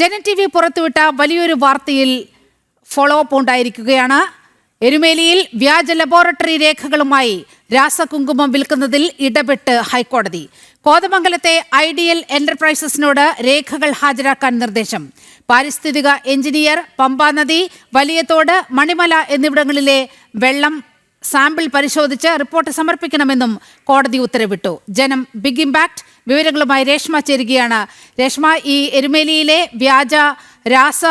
Janam T V പുറത്തുവിട്ട വലിയൊരു വാർത്തയിൽ ഫോളോ അപ്പ് ഉണ്ടായിരിക്കുകയാണ്. എരുമേലിയിൽ വ്യാജ ലബോറട്ടറി രേഖകളുമായി രാസകുങ്കുമം വിൽക്കുന്നതിൽ ഇടപെട്ട് ഹൈക്കോടതി. കോതമംഗലത്തെ ഐഡിയൽ എന്റർപ്രൈസസിനോട് രേഖകൾ ഹാജരാക്കാൻ നിർദ്ദേശം. പാരിസ്ഥിതിക എഞ്ചിനീയർ പമ്പാനദി വലിയതോട് മണിമല എന്നിവിടങ്ങളിലെ വെള്ളം സാമ്പിൾ പരിശോധിച്ച് റിപ്പോർട്ട് സമർപ്പിക്കണമെന്നും കോടതി ഉത്തരവിട്ടു. ജനം ബിഗ് ഇമ്പാക്ട് വിവരങ്ങളുമായി രേഷ്മ ചേരുകയാണ്. രേഷ്മ ഈ എരുമേലിയിലെ വ്യാജ രാസ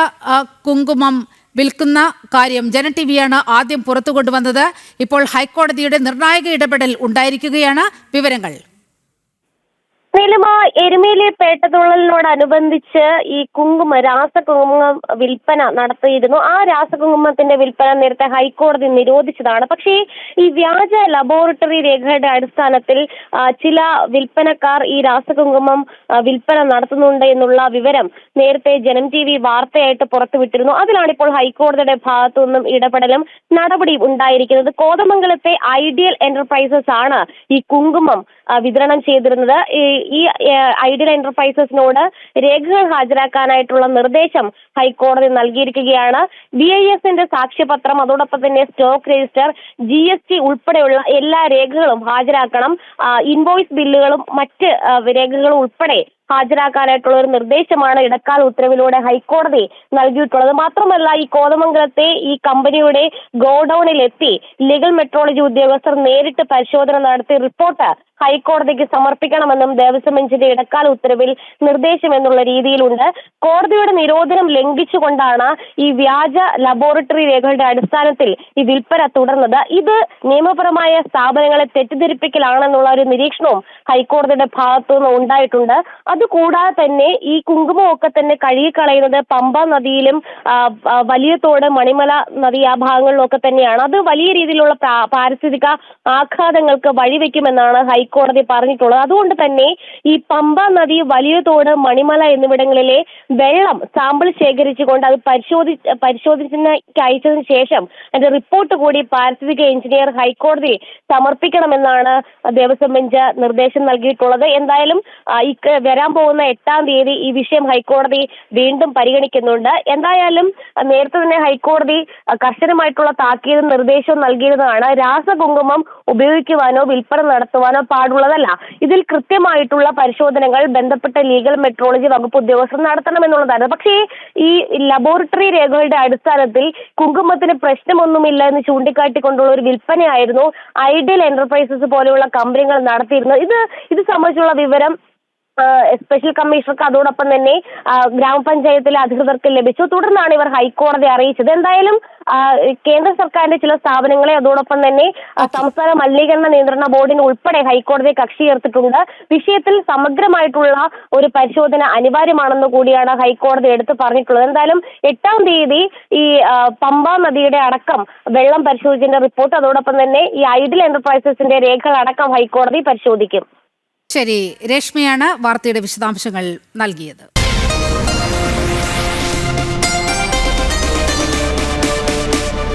കുങ്കുമം വിൽക്കുന്ന കാര്യം ജന ടി വിയാണ് ആദ്യം പുറത്തു കൊണ്ടുവന്നത്. ഇപ്പോൾ ഹൈക്കോടതിയുടെ നിർണായക ഇടപെടൽ ഉണ്ടായിരിക്കുകയാണ് വിവരങ്ങൾ. എരുമേലി പേട്ടതുള്ളലിനോടനുബന്ധിച്ച് ഈ കുങ്കുമ രാസകുങ്കുമം വിൽപ്പന നടത്തിയിരുന്നു. ആ രാസകുങ്കുമത്തിന്റെ വിൽപ്പന നേരത്തെ ഹൈക്കോടതി നിരോധിച്ചതാണ്. പക്ഷേ ഈ വ്യാജ ലബോറട്ടറി രേഖകളുടെ അടിസ്ഥാനത്തിൽ ചില വിൽപ്പനക്കാർ ഈ രാസകുങ്കുമം വിൽപ്പന നടത്തുന്നുണ്ട് എന്നുള്ള വിവരം നേരത്തെ ജനം ടി വി വാർത്തയായിട്ട് പുറത്തുവിട്ടിരുന്നു. അതിലാണ് ഇപ്പോൾ ഹൈക്കോടതിയുടെ ഭാഗത്തു നിന്നും ഇടപെടലും നടപടിയും ഉണ്ടായിരിക്കുന്നത്. കോതമംഗലത്തെ ഐഡിയൽ എന്റർപ്രൈസസ് ആണ് ഈ കുങ്കുമം വിതരണം ചെയ്തിരുന്നത്. ഈ- ഐഡിയൽ എന്റർപ്രൈസസിനോട് രേഖകൾ ഹാജരാക്കാനായിട്ടുള്ള നിർദ്ദേശം ഹൈക്കോടതി നൽകിയിരിക്കുകയാണ്. ബി ഐ എസിന്റെ സാക്ഷ്യപത്രം അതോടൊപ്പം തന്നെ stock register G S T ഉൾപ്പെടെയുള്ള എല്ലാ രേഖകളും ഹാജരാക്കണം. ഇൻവോയ്സ് ബില്ലുകളും മറ്റ് രേഖകളും ഉൾപ്പെടെ ഹാജരാക്കാനായിട്ടുള്ള ഒരു നിർദ്ദേശമാണ് ഇടക്കാല ഉത്തരവിലൂടെ ഹൈക്കോടതി നൽകിയിട്ടുള്ളത്. മാത്രമല്ല ഈ കോതമംഗലത്തെ ഈ കമ്പനിയുടെ ഗോഡൌണിൽ എത്തി ലീഗൽ മെട്രോളജി ഉദ്യോഗസ്ഥർ നേരിട്ട് പരിശോധന നടത്തി റിപ്പോർട്ട് ഹൈക്കോടതിക്ക് സമർപ്പിക്കണമെന്നും ദേവസ്വം ബെഞ്ചിന്റെ ഇടക്കാല ഉത്തരവിൽ നിർദ്ദേശം എന്നുള്ള രീതിയിലുണ്ട്. കോടതിയുടെ നിരോധനം ലംഘിച്ചുകൊണ്ടാണ് ഈ വ്യാജ ലബോറട്ടറി രേഖകളുടെ അടിസ്ഥാനത്തിൽ ഈ വിൽപ്പന തുടർന്നത്. ഇത് നിയമപരമായ സ്ഥാപനങ്ങളെ തെറ്റിദ്ധരിപ്പിക്കലാണെന്നുള്ള ഒരു നിരീക്ഷണവും ഹൈക്കോടതിയുടെ ഭാഗത്തു നിന്ന് ഉണ്ടായിട്ടുണ്ട് അതുകൂടാതെ തന്നെ ഈ കുങ്കുമമൊക്കെ തന്നെ കഴുകിക്കളയുന്നത് പമ്പ നദിയിലും വലിയ തോട് മണിമല നദി ആ ഭാഗങ്ങളിലൊക്കെ തന്നെയാണ്. അത് വലിയ രീതിയിലുള്ള പ്രാ- പാരിസ്ഥിതിക ആഘാതങ്ങൾക്ക് വഴിവെക്കുമെന്നാണ് ഹൈക്കോടതി പറഞ്ഞിട്ടുള്ളത്. അതുകൊണ്ട് തന്നെ ഈ പമ്പ നദി വലിയ തോട് മണിമല എന്നിവിടങ്ങളിലെ വെള്ളം സാമ്പിൾ ശേഖരിച്ചുകൊണ്ട് അത് പരിശോധി പരിശോധിച്ചതിന് അയച്ചതിന് ശേഷം അതിന്റെ റിപ്പോർട്ട് കൂടി പാരിസ്ഥിതിക എഞ്ചിനീയർ ഹൈക്കോടതി സമർപ്പിക്കണമെന്നാണ് ദേവസ്വം ബെഞ്ച് നിർദ്ദേശം നൽകിയിട്ടുള്ളത്. എന്തായാലും വരാൻ ഈ ക- വരാൻ പോകുന്ന എട്ടാം തീയതി ഈ വിഷയം ഹൈക്കോടതി വീണ്ടും പരിഗണിക്കുന്നുണ്ട്. എന്തായാലും നേരത്തെ തന്നെ ഹൈക്കോടതി കർശനമായിട്ടുള്ള താക്കീതും നിർദ്ദേശവും നൽകിയിരുന്നതാണ്. രാസകുങ്കുമം ഉപയോഗിക്കുവാനോ വിൽപ്പന നടത്തുവാനോ പാടുള്ളതല്ല. ഇതിൽ കൃത്യമായിട്ടുള്ള പരിശോധനകൾ ബന്ധപ്പെട്ട ലീഗൽ മെട്രോളജി വകുപ്പ് ഉദ്യോഗസ്ഥർ നടത്തണമെന്നുള്ളതാണ് പക്ഷേ ഈ ലബോറട്ടറി രേഖകളുടെ അടിസ്ഥാനത്തിൽ കുങ്കുമത്തിന് പ്രശ്നമൊന്നുമില്ല എന്ന് ചൂണ്ടിക്കാട്ടിക്കൊണ്ടുള്ള ഒരു വിൽപ്പനയായിരുന്നു ഐഡിയൽ എന്റർപ്രൈസസ് പോലെയുള്ള കമ്പനികൾ നടത്തിയിരുന്നത്. ഇത് ഇത് സംബന്ധിച്ചുള്ള വിവരം സ്പെഷ്യൽ കമ്മീഷണർക്ക് അതോടൊപ്പം തന്നെ ഗ്രാമപഞ്ചായത്തിലെ അധികൃതർക്ക് ലഭിച്ചു. തുടർന്നാണ് ഇവർ ഹൈക്കോടതി അറിയിച്ചത്. എന്തായാലും കേന്ദ്ര സർക്കാരിന്റെ ചില സ്ഥാപനങ്ങളെ അതോടൊപ്പം തന്നെ സംസ്ഥാന മലിനീകരണ നിയന്ത്രണ ബോർഡിന് ഉൾപ്പെടെ ഹൈക്കോടതി കക്ഷി ചേർത്തിട്ടുണ്ട്. വിഷയത്തിൽ സമഗ്രമായിട്ടുള്ള ഒരു പരിശോധന അനിവാര്യമാണെന്ന് കൂടിയാണ് ഹൈക്കോടതി എടുത്തു പറഞ്ഞിട്ടുള്ളത്. എന്തായാലും എട്ടാം തീയതി ഈ പമ്പ നദിയുടെ അടക്കം വെള്ളം പരിശോധിച്ചതിന്റെ റിപ്പോർട്ട്. അതോടൊപ്പം തന്നെ ഈ ഐഡിൽ എന്റർപ്രൈസസിന്റെ രേഖകൾ അടക്കം ഹൈക്കോടതി പരിശോധിക്കും. ശരി രേഷ്മയാണ് വാർത്തയുടെ വിശദാംശങ്ങൾ നൽകിയത്.